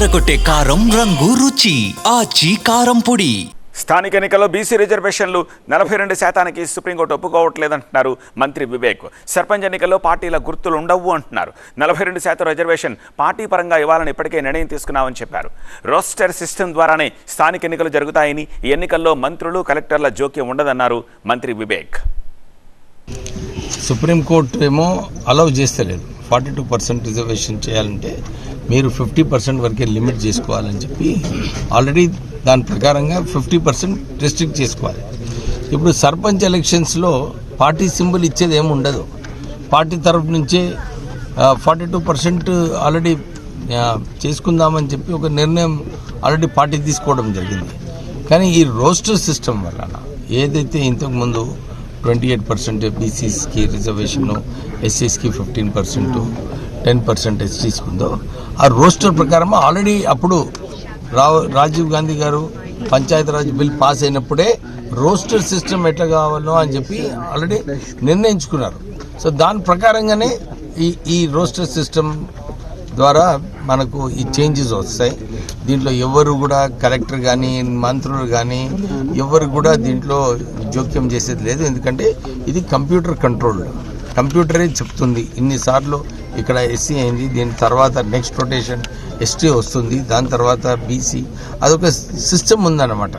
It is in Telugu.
అదరగొట్టే కారం రంగు రుచి. ఆచి కారం పొడి. స్థానిక ఎన్నికల్లో బీసీ రిజర్వేషన్లు నలభై రెండు శాతానికి సుప్రీంకోర్టు ఒప్పుకోవట్లేదంటున్నారు మంత్రి వివేక్. సర్పంచ్ ఎన్నికల్లో పార్టీల గుర్తులు ఉండవు అంటున్నారు. నలభై రెండు శాతం రిజర్వేషన్ పార్టీ పరంగా ఇవ్వాలని ఇప్పటికే నిర్ణయం తీసుకున్నామని చెప్పారు. రోస్టర్ సిస్టమ్ ద్వారానే స్థానిక ఎన్నికలు జరుగుతాయని ఈ ఎన్నికల్లో మంత్రులు కలెక్టర్ల జోక్యం ఉండదన్నారు మంత్రి వివేక్. సుప్రీంకోర్టు ఏమో అలౌ చేస్తలేదు. ఫార్టీ టూ పర్సెంట్ రిజర్వేషన్ చేయాలంటే మీరు ఫిఫ్టీ పర్సెంట్ వరకే లిమిట్ చేసుకోవాలని చెప్పి ఆల్రెడీ దాని ప్రకారంగా ఫిఫ్టీ పర్సెంట్ రిస్ట్రిక్ట్ చేసుకోవాలి. ఇప్పుడు సర్పంచ్ ఎలక్షన్స్లో పార్టీ సింబల్ ఇచ్చేది ఏమి ఉండదు. పార్టీ తరఫు నుంచే ఫార్టీ టూ పర్సెంట్ ఆల్రెడీ చేసుకుందామని చెప్పి ఒక నిర్ణయం ఆల్రెడీ పార్టీ తీసుకోవడం జరిగింది. కానీ ఈ రోస్టర్ సిస్టమ్ వలన ఏదైతే ఇంతకుముందు ట్వంటీ ఎయిట్ పర్సెంట్ బీసీస్కి రిజర్వేషన్ ఎస్సీస్కి ఫిఫ్టీన్ పర్సెంట్ టెన్ పర్సెంట్ ఎస్టీస్కి ఉందో ఆ రోస్టర్ ప్రకారం ఆల్రెడీ అప్పుడు రావ్ రాజీవ్ గాంధీ గారు పంచాయతీరాజ్ బిల్ పాస్ అయినప్పుడే రోస్టర్ సిస్టమ్ ఎట్లా కావాలో అని చెప్పి ఆల్రెడీ నిర్ణయించుకున్నారు. సో దాని ప్రకారంగానే ఈ ఈ రోస్టర్ సిస్టమ్ ద్వారా మనకు ఈ చేంజెస్ వస్తాయి. దీంట్లో ఎవరు కూడా కలెక్టర్ కానీ మంత్రులు కానీ ఎవరు కూడా దీంట్లో జోక్యం చేసేది లేదు. ఎందుకంటే ఇది కంప్యూటర్ కంట్రోల్డ్ కంప్యూటరే చెప్తుంది. ఇన్నిసార్లు ఇక్కడ ఎస్సీ అయింది దీని తర్వాత నెక్స్ట్ రొటేషన్ ఎస్టీ వస్తుంది దాని తర్వాత బీసీ అదొక సిస్టమ్ ఉందన్నమాట.